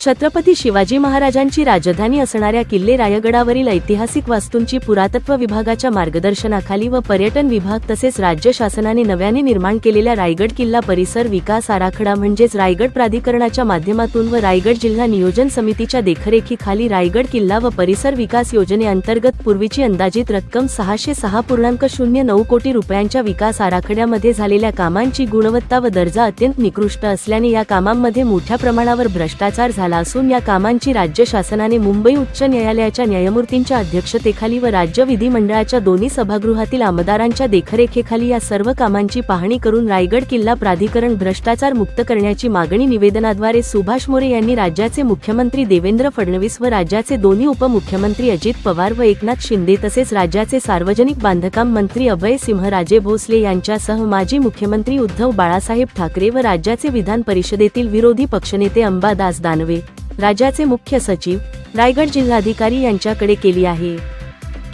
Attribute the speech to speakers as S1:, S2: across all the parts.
S1: छत्रपती शिवाजी महाराजांची राजधानी असणाऱ्या किल्ले रायगडावरील ऐतिहासिक वास्तूंची पुरातत्व विभागाच्या मार्गदर्शनाखाली व पर्यटन विभाग तसेच राज्य शासनाने नव्याने निर्माण केलेल्या रायगड किल्ला परिसर विकास आराखडा म्हणजेच रायगड प्राधिकरणाच्या माध्यमातून व रायगड जिल्हा नियोजन समितीच्या देखरेखीखाली रायगड किल्ला व परिसर विकास योजनेअंतर्गत पूर्वीची अंदाजित रक्कम सहाशे सहा पूर्णांक शून्य नऊ कोटी रुपयांच्या विकास आराखड्यामध्ये झालेल्या कामांची गुणवत्ता व दर्जा अत्यंत निकृष्ट असल्याने या कामांमध्ये मोठ्या प्रमाणावर भ्रष्टाचार झाला असून या कामांची राज्य शासनाने मुंबई उच्च न्यायालयाच्या न्यायमूर्तींच्या अध्यक्षतेखाली व राज्य विधिमंडळाच्या दोन्ही सभागृहातील आमदारांच्या देखरेखेखाली या सर्व कामांची पाहणी करून रायगड किल्ला प्राधिकरण भ्रष्टाचार मुक्त करण्याची मागणी निवेदनाद्वारे सुभाष मोरे यांनी राज्याचे मुख्यमंत्री देवेंद्र फडणवीस व राज्याचे दोन्ही उपमुख्यमंत्री अजित पवार व एकनाथ शिंदे तसेच राज्याचे सार्वजनिक बांधकाम मंत्री अभय सिंहराजे भोसले यांच्यासह माजी मुख्यमंत्री उद्धव बाळासाहेब ठाकरे व राज्याचे विधान परिषदेतील विरोधी पक्षनेते अंबादास दानवे. राज्याचे मुख्य सचिव रायगड जिल्हाधिकारी यांच्याकडे केली आहे.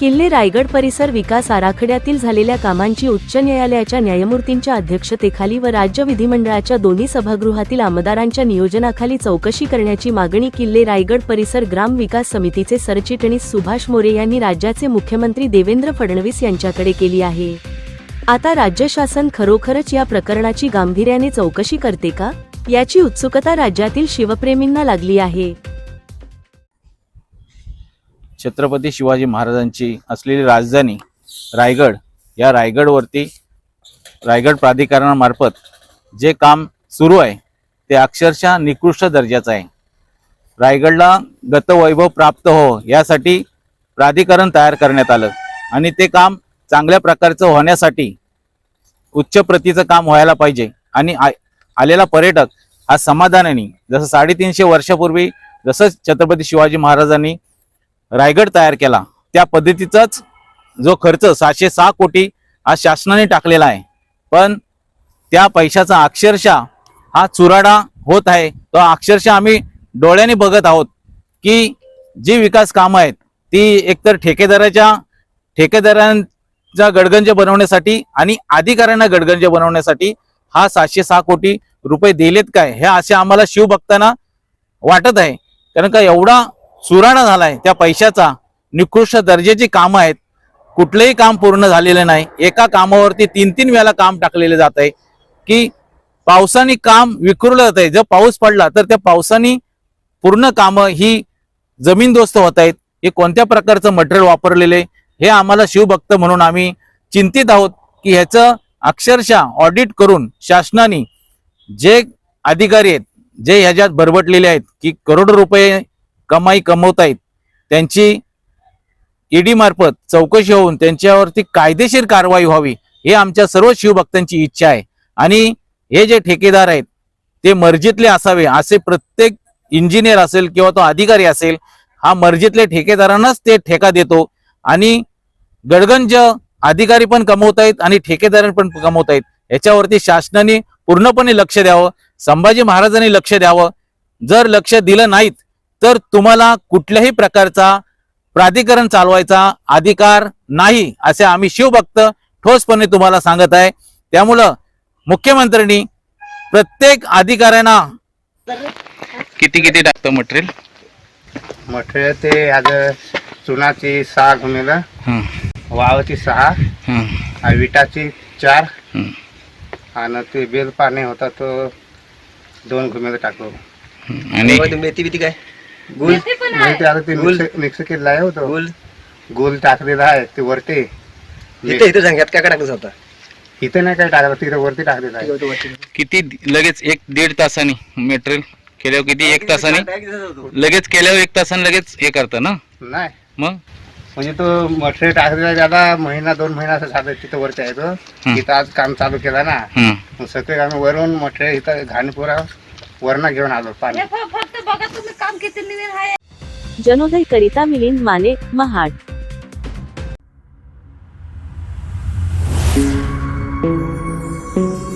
S1: किल्ले रायगड परिसर विकास आराखड्यातील झालेल्या कामांची उच्च न्यायालयाच्या न्यायमूर्तींच्या अध्यक्षतेखाली व राज्य विधिमंडळाच्या दोन्ही सभागृहातील आमदारांच्या नियोजनाखाली चौकशी करण्याची मागणी किल्ले रायगड परिसर ग्राम विकास समितीचे सरचिटणीस सुभाष मोरे यांनी राज्याचे मुख्यमंत्री देवेंद्र फडणवीस यांच्याकडे केली आहे. आता राज्य शासन खरोखरच या प्रकरणाची गांभीर्याने चौकशी करते का? याची उत्सुकता राज्यातील शिवप्रेमींना लागली आहे.
S2: छत्रपती शिवाजी महाराजांची असलेली राजधानी रायगड या रायगडवरती रायगड प्राधिकरणामार्फत जे काम सुरू आहे ते अक्षरशः निकृष्ट दर्जाचं आहे. रायगडला गतवैभव प्राप्त हो यासाठी प्राधिकरण तयार करण्यात आलं आणि ते काम चांगल्या प्रकारचं होण्यासाठी उच्च प्रतीचं काम व्हायला पाहिजे आणि आलेला पर्यटक हा समाधानाने जसं साडेतीनशे वर्षापूर्वी जसं छत्रपती शिवाजी महाराजांनी रायगड तयार केला त्या पद्धतीचाच जो खर्च सहाशे सहा कोटी हा शासनाने टाकलेला आहे. पण त्या पैशाचा अक्षरशः हा चुराडा होत आहे. तो अक्षरशः आम्ही डोळ्याने बघत आहोत की जी विकास कामं आहेत ती एकतर ठेकेदाराच्या ठेकेदारांचा गडगंज बनवण्यासाठी आणि अधिकाऱ्यांना गडगंज बनवण्यासाठी हा सातशे सहा कोटी रुपये दिलेत काय? हे असे आम्हाला शिव बघताना वाटत आहे. कारण का एवढा चुराडा झालाय त्या पैशाचा निकृष्ट दर्जाची कामं आहेत. कुठलंही काम पूर्ण झालेलं नाही. एका कामावरती तीन तीन वेळा काम टाकलेलं जात आहे. की पावसाने काम विखुरलं जात आहे. जर पाऊस पडला तर त्या पावसाने पूर्ण कामं ही जमीनदोस्त होत आहेत. हे कोणत्या प्रकारचं मटेरियल वापरलेले हे आम्हाला शिवभक्त म्हणून आम्ही चिंतित आहोत की ह्याचं अक्षरशः ऑडिट करून शासनाने जे अधिकारी आहेत जे ह्याच्यात बरबटलेले आहेत की करोडो रुपये कमाई कमवत आहेत त्यांची ईडी मार्फत चौकशी होऊन त्यांच्यावरती कायदेशीर कारवाई व्हावी हे आमच्या सर्व शिवभक्तांची इच्छा आहे. आणि हे जे ठेकेदार आहेत ते मर्जीतले असावे असे प्रत्येक इंजिनियर असेल किंवा तो अधिकारी असेल हा मर्जीतल्या ठेकेदारांनाच ते ठेका देतो. आणि गडगंज अधिकारी पण कमवत आहेत आणि ठेकेदार पण कमवत आहेत याच्यावरती शासनाने पूर्णपणे लक्ष द्यावं संभाजी महाराजांनी लक्ष द्यावं. जर लक्ष दिलं नाहीत तर तुम्हाला कुठल्याही प्रकारचा प्राधिकरण चालवायचा अधिकार नाही असे आम्ही शिवभक्त ठोसपणे तुम्हाला सांगत आहे. त्यामुळं मुख्यमंत्र्यांनी प्रत्येक अधिकाऱ्यांना
S3: किती किती टाकतं मटेरियल?
S4: मटेरियल ते आज चुनाची सहा घुमेलं वावची सहा आणि विटाची चार आणि ते बेल पाणी होता तो दोन घुमेलं टाकलो.
S3: आणि
S5: मेथी बिथी काय?
S4: गुल. आता ते
S5: गुल.
S4: मिक्स केलेलं आहे होतो
S5: गुल.
S4: गुल टाकलेला आहे ते वरती.
S5: इथे इथे सांग यात काय काय टाकलं होता
S4: इथे नाही काय टाकलं तिथे वरती टाकलेलं आहे.
S3: किती लगेच एक दीड तासाने मटेरियल केल्यावर किती? एक तासाने? लगेच केल्यावर एक तासाने लगेच हे करतं ना?
S4: नाही.
S3: मग?
S4: म्हणजे तो मटेरियल टाकलेला ज्यादा महिना दोन महिना असं झालं तिथं वरच्या येतो तिथं आज काम चालू केला ना. सगळे आम्ही वरून मटेरियल इथं घाणपुरा वरणं घेऊन आलो पाणी.
S1: जनोदय करिता मिलिंद माने महाड. thank you